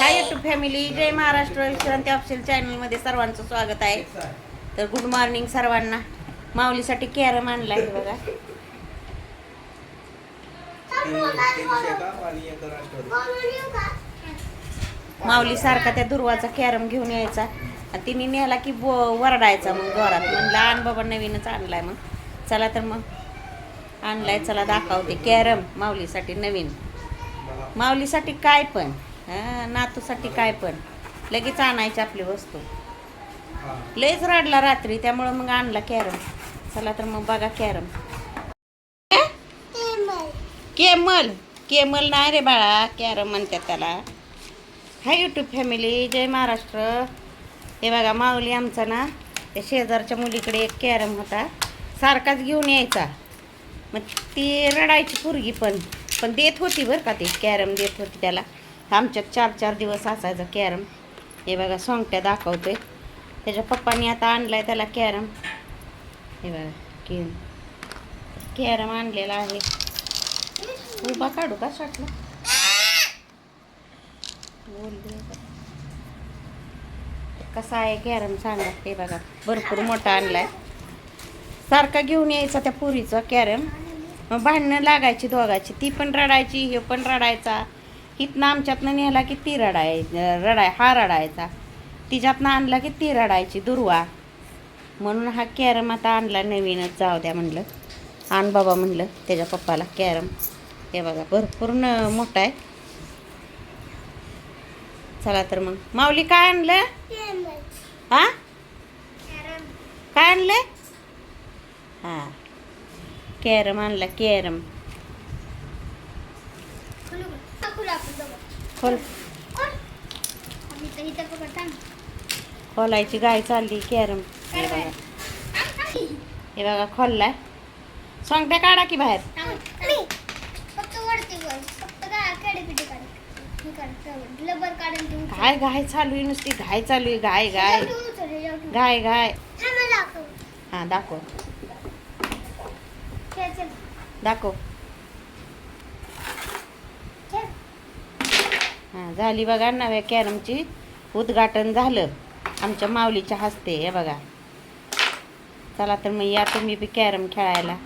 हाय YouTube family जय Maharashtra Vishranti official चॅनलमध्ये सर्वांचं स्वागत आहे. तर गुड मॉर्निंग सर्वांना. माऊलीसाठी कॅरम आणला आहे बघा. माऊली सारखा त्या दुर्वाचा कॅरम घेऊन यायचा. आणि तिने नेला की बो वरडायचा मग घरात म्हणलं आण बाबा नवीनच आणलाय मग. चला तर मग आणलाय. चला दाखवते. कॅरम माऊलीसाठी नवीन. माऊलीसाठी काय पण. हां नातूसाठी काय पण. लगेच आणायची आपली वस्तू. लयच रडला रात्री त्यामुळं मग आणला कॅरम. चला तर मग बघा कॅरम. केमल. केमल नाही रे बाळा कॅरम म्हणतात त्याला. हाय यूट्यूब फॅमिली जय महाराष्ट्र. हे बघा माऊली आमचा ना त्या शेजारच्या मुलीकडे एक कॅरम होता. सारखाच घेऊन यायचा. मग ती रडायची पोरगी पण. पण देत होती बरं का ती कॅरम देत होती त्याला. आमच्यात चार चार दिवस असायचा कॅरम. हे बघा सोंगट्या दाखवतोय. त्याच्या पप्पांनी आता आणलाय त्याला कॅरम. हे बघा की कॅरम आणलेला आहे. उभा काढू का शॉटला? बोल कसा आहे कॅरम सांगा. हे बघा भरपूर मोठा आणलाय. सारखा घेऊन यायचा त्या पुरीचा कॅरम. मग भांडणं लागायची दोघाची. ती पण रडायची हे पण रडायचा. इथनं आमच्यातनं नेला की ती रडाय रडाय हा रडायचा. तिच्यातनं आणला की ती रडायची दुर्वा. म्हणून हा कॅरम आता आणला नवीनच जाऊ द्या म्हणलं. आण बाबा म्हणलं त्याच्या पप्पाला कॅरम. हे बघा भरपूर न मोठा आहे. चला तर मग. माऊली काय आणलं? हा? काय आणलं? हा. कॅरम आणला कॅरम. खोल. खोलायची गाय चालली कॅरम. हे बघा. खोललाय. सोंगट्या काढा की बाहेर. काय गाय चालू आहे नुसती? गाय चालू आहे गाय गाय. गाय गाय. हा दाखव. दाखव. हां झाली बघा नव्या कॅरमची उद्घाटन झालं. आमच्या माऊलीच्या हस्ते हे बघा. चला तर मग या तुम्ही बी कॅरम खेळायला.